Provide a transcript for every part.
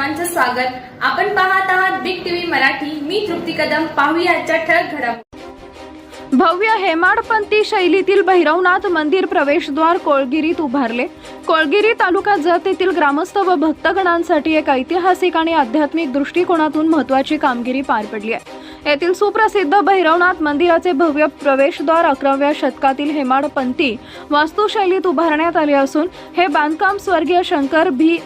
सर्वांचं स्वागत. आपण पाहत आहात बिग टीव्ही मराठी. मी तृप्ती कदम. पाहूया आजच्या ठळक घडामोडी. भव्य हेमाडपंथी शैलीतील भैरवनाथ मंदिर प्रवेशद्वार कोळगिरीत उभारले. कोळगिरी तालुका जत येथील ग्रामस्थ व भक्तगणांसाठी एक ऐतिहासिक आणि आध्यात्मिक दृष्टिकोनातून महत्वाची कामगिरी पार पडली आहे. येथील सुप्रसिद्ध भैरवनाथ मंदिराचे भव्य प्रवेशद्वार अकराव्या शतकातील हेमाडपंथी वास्तुशैलीत उभारण्यात आले असून हे बांधकाम स्वर्गीय शंकर भी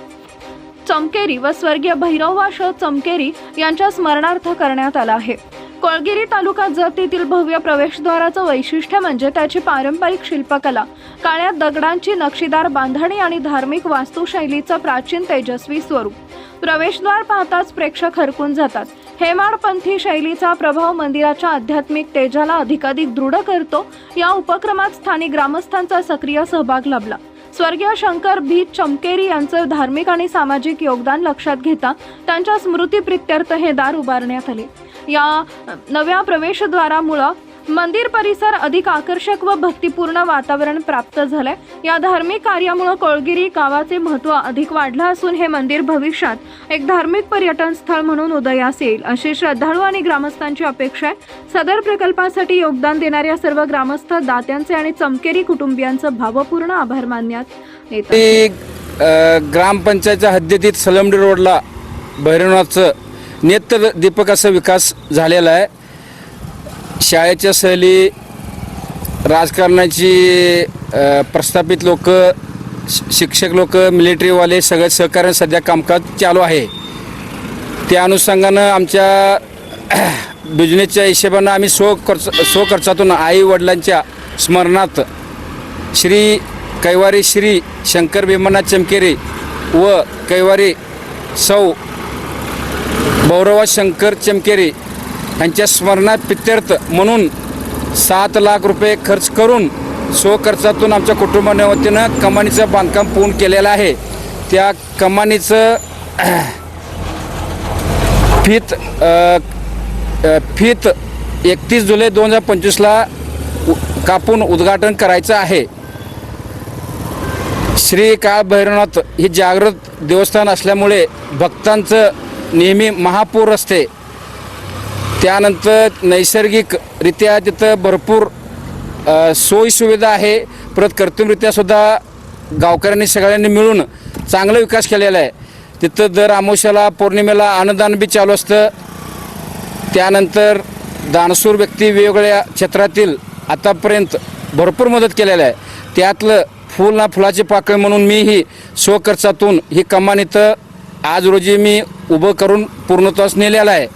चमकेरी व स्वर्गीय भैरववा श चमकेरी यांच्या स्मरणार्थ करण्यात आला आहे. कोळगिरी तालुका जतीतील भव्य प्रवेशद्वाराचं वैशिष्ट्य म्हणजे त्याची पारंपरिक शिल्पकला. काळ्या दगडांची नक्षीदार बांधणी आणि धार्मिक वास्तुशैलीचं प्राचीन तेजस्वी स्वरूप. प्रवेशद्वार पाहताच प्रेक्षक हरकून जातात. हेमाडपंथी शैलीचा प्रभाव मंदिराच्या आध्यात्मिक तेजाला अधिकाधिक दृढ करतो. या उपक्रमात स्थानिक ग्रामस्थांचा सक्रिय सहभाग लाभला. स्वर्गीय शंकर भी चमकेरी यांचं धार्मिक आणि सामाजिक योगदान लक्षात घेता त्यांच्या स्मृतीप्रित्यर्थ हे दार उभारण्यात आले. या नव्या प्रवेशद्वारामुळं मंदिर परिसर अधिक आकर्षक व भक्तिपूर्ण वातावरण प्राप्त झालंय. या धार्मिक कार्यामुळे कोळगिरी गावाचे महत्त्व अधिक वाढलं असून हे मंदिर भविष्यात एक धार्मिक पर्यटन स्थळ म्हणून उदयास येईल अशी श्रद्धाळू आणि ग्रामस्थांची अपेक्षा आहे. सदर प्रकल्पासाठी योगदान देणाऱ्या सर्व ग्रामस्थ दात्यांचे आणि चमकेरी कुटुंबियांचं भावपूर्ण आभार मानण्यात येत ग्रामपंचायतच्या हद्दीतील सलमडी रोडला भैरवनाथचं नेत्र दीपक विकास झालेला आहे. शाळेच्या सहली राजकारणाची प्रस्थापित लोक शिक्षक लोक मिलिटरीवाले सगळे सहकार्य सध्या कामकाज चालू आहे. त्या अनुषंगानं आमच्या बिझनेसच्या हिशेबानं आम्ही स्व खर्च स्व खर्चातून आई वडिलांच्या स्मरणार्थ श्री कैवारी श्री शंकर भीमनाथ चमकेरी व कैवारी सौ भौरवा शंकर चमकेरी यांच्या स्मरणात प्रित्यर्थ म्हणून सात लाख रुपये खर्च करून स्वखर्चातून आमच्या कुटुंबाने वतीनं कमानीचं बांधकाम पूर्ण केलेलं आहे. त्या कमानीचं फीत फीत एकतीस जुलै दोन हजार पंचवीसला उ- कापून उद्घाटन करायचं आहे. श्री काळ भैरवनाथ हे जागृत देवस्थान असल्यामुळे भक्तांचं नेहमी महापूर असते. त्यानंतर नैसर्गिकरित्या तिथं भरपूर सोयीसुविधा आहे. परत कृत्रिमरित्यासुद्धा गावकऱ्यांनी सगळ्यांनी मिळून चांगला विकास केलेला आहे. तिथं दर अमावस्याला पौर्णिमेला अन्नदान बी चालू असतं. त्यानंतर दानसूर व्यक्ती वेगवेगळ्या क्षेत्रातील आतापर्यंत भरपूर मदत केलेलं आहे. त्यातलं फुल ना फुलाची पाकळी म्हणून मी ही स्वखर्चातून ही कमान इथं आज रोजी मी उभं करून पूर्णत्वास नेलेलं आहे.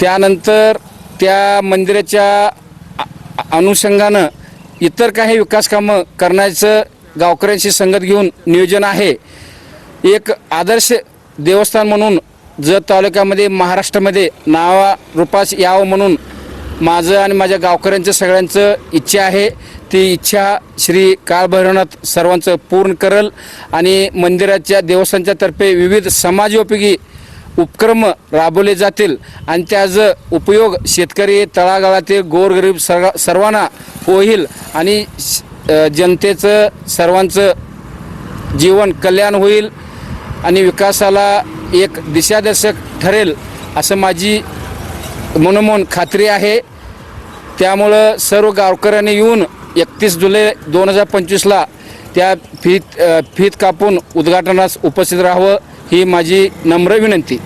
त्यानंतर त्या मंदिराच्या अनुषंगानं इतर काही विकास कामं करण्याचं गावकऱ्यांशी संगत घेऊन नियोजन आहे. एक आदर्श देवस्थान म्हणून जत तालुक्यामध्ये महाराष्ट्रामध्ये नावा रूपास यावं म्हणून माझं आणि माझ्या गावकऱ्यांचं सगळ्यांचं इच्छा आहे. ती इच्छा श्री काळभैरवनाथ सर्वांचं पूर्ण करल आणि मंदिराच्या देवस्थानच्या तर्फे विविध समाजोपयोगी उपक्रम राबवले जातील आणि त्याचा उपयोग शेतकरी तळागाळातील गोरगरीब सर्व सर्वांना होईल आणि श- जनतेचं सर्वांचं जीवन कल्याण होईल आणि विकासाला एक दिशादर्शक ठरेल असं माझी मनोमन खात्री आहे. त्यामुळं सर्व गावकऱ्यांनी येऊन एकतीस जुलै दोन हजार पंचवीसला त्या फीत फीत कापून उद्घाटनास उपस्थित राहावं. ही माझी नम्र विनंती.